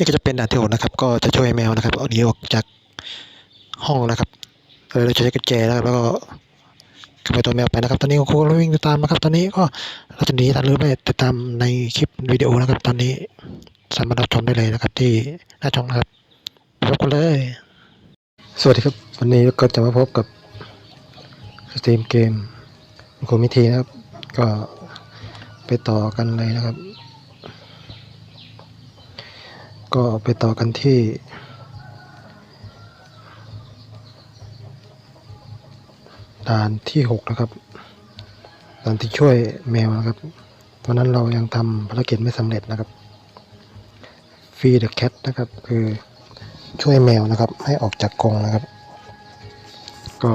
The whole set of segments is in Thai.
นี่ก็จะเป็นด่านที่หกนะครับ ก็จะช่วยแมวนะครับเอาหนีออกจากห้องนะครับเราจะใช้กุญแจนะครับแล้วก็ขโมยตัวแมวไปนะครับ ตอนนี้คุณครูวิ่งตามนะครับ ตอนนี้ก็เราจะหนีทันหรือไม่ติดตามในคลิปวิดีโอนะครับ ตอนนี้สามารถรับชมได้เลยนะครับ ที่หน้าช่องนะครับไปพบกันเลย สวัสดีครับ วันนี้ก็จะมาพบกับสตรีมเกมคุณครูมิทีนะครับ ก็ไปต่อกันเลยนะครับ ก็ไปต่อกันที่ ด่านที่หกนะครับด่านที่ช่วยแมวนะครับตอนนั้นเรายังทำภารกิจไม่สำเร็จนะครับฟีเดอะแคทนะครับ คือช่วยแมวนะครับ ให้ออกจากกรงนะครับ ก็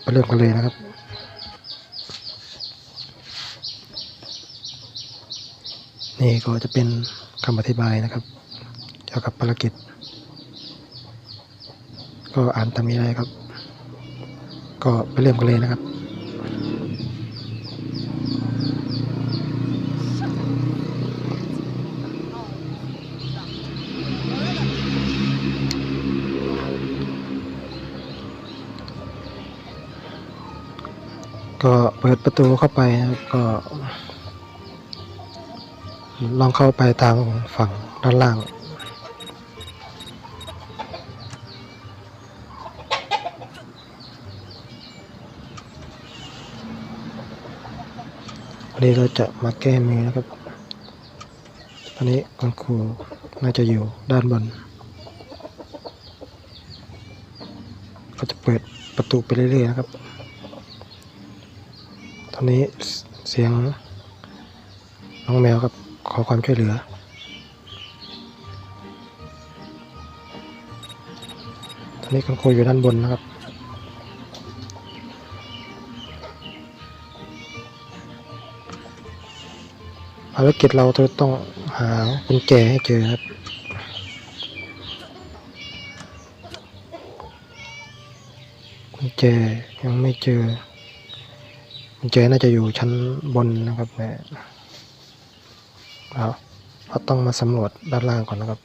ไปเริ่มกันเลยนะครับนี่ก็จะเป็นคำอธิบายนะครับ เกี่ยวกับภารกิจ ก็อ่านตามนี้เลยครับ ก็ไปเริ่มกันเลยนะครับก็เปิดประตูเข้าไปก็ ลองเข้าไปทางฝั่งด้านล่าง วันนี้เราจะมาแก้มือนะครับตอนนี้คุณครูน่าจะอยู่ด้านบน ก็จะเปิดประตูไปเรื่อยๆนะครับ ตอนนี้เสียงน้องแมวครับขอความช่วยเหลือ ตอนนี้คุณครูอยู่ด้านบนนะครับ ภารกิจเราต้องหากุญแจให้เจอครับกุญแจยังไม่เจอกุญแจน่าจะอยู่ชั้นบนนะครับแม่เราเราต้องมาสำรวจด้านล่างก่อนนะครับ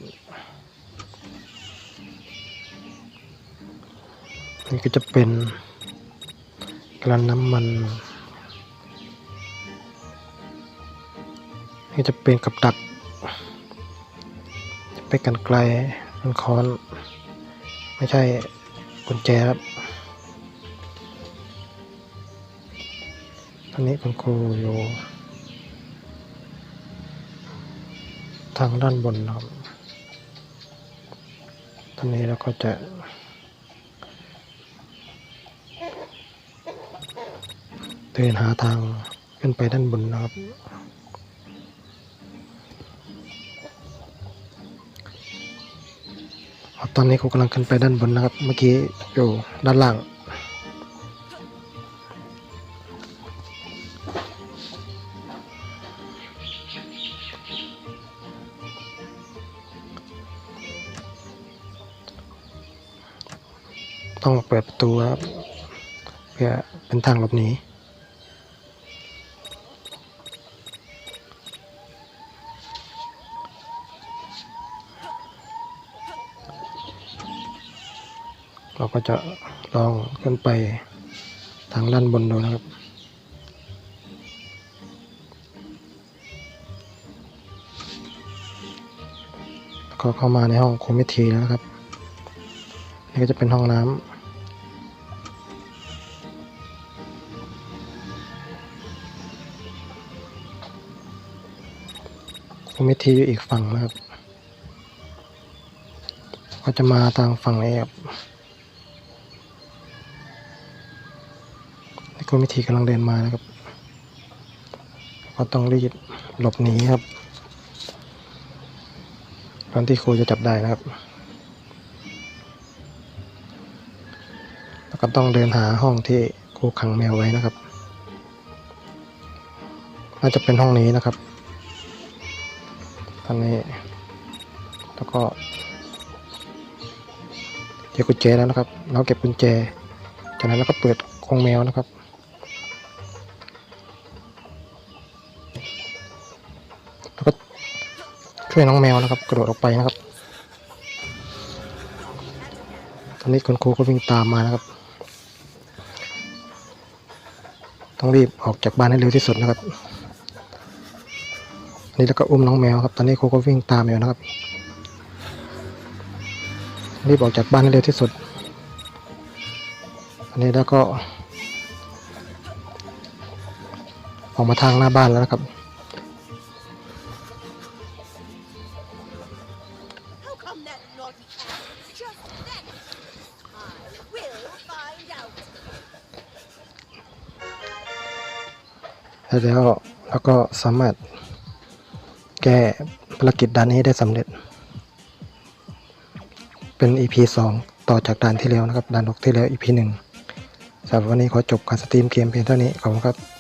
นี่ก็จะเป็นกระน้ำมัน นี่จะเป็นกับดัก จะเป็นกันไกลกันค้อน ไม่ใช่กุญแจครับตอนนี้คุณครูอยู่ทางด้านบนนะครับ ตอนนี้เราก็จะเดินหาทางขึ้นไปด้านบนนะครับ ตอนนี้ครูกำลังขึ้นไปด้านบนนะครับ เมื่อกี้อยู่ด้านล่าง ต้องเปิดประตูครับ เพื่อเป็นทางหลบหนี เราก็จะลองขึ้นไปทางด้านบนดูนะครับแล้วก็เข้ามาในห้องคอมมิทีแล้วครับ นี่ก็จะเป็นห้องน้ำคอมมิทีอยู่อีกฝั่งนะครับ ก็จะมาทางฝั่งนี้ครับ คอมมิทีกำลังเดินมานะครับ ก็ต้องรีบหลบหนีครับตอนที่ครูจะจับได้นะครับ แล้วก็ต้องเดินหาห้องที่ครูขังแมวไว้นะครับ น่าจะเป็นห้องนี้นะครับตอนนี้ แล้วก็เจอกุญแจแล้วนะครับ เราเก็บกุญแจ จากนั้นเราก็เปิดกรงแมวนะครับ ช่วยน้องแมวนะครับ กระโดดออกไปนะครับ ตอนนี้คุณครูก็วิ่งตามมานะครับ ต้องรีบออกจากบ้านให้เร็วที่สุดนะครับ นี่แล้วก็อุ้มน้องแมวครับ ตอนนี้ครูก็วิ่งตามอยู่นะครับ รีบออกจากบ้านให้เร็วที่สุดอันนี้แล้วก็ ออกมาทางหน้าบ้านแล้วนะครับ แล้วแล้วก็สามารถแก้ภารกิจด่านนี้ได้สำเร็จ เป็น EP 2 ต่อจากด่านที่แล้วนะครับด่าน6ที่แล้ว EP 1สำหรับวันนี้ขอจบการสตรีมเกมเพียงเท่านี้ขอบคุณครับ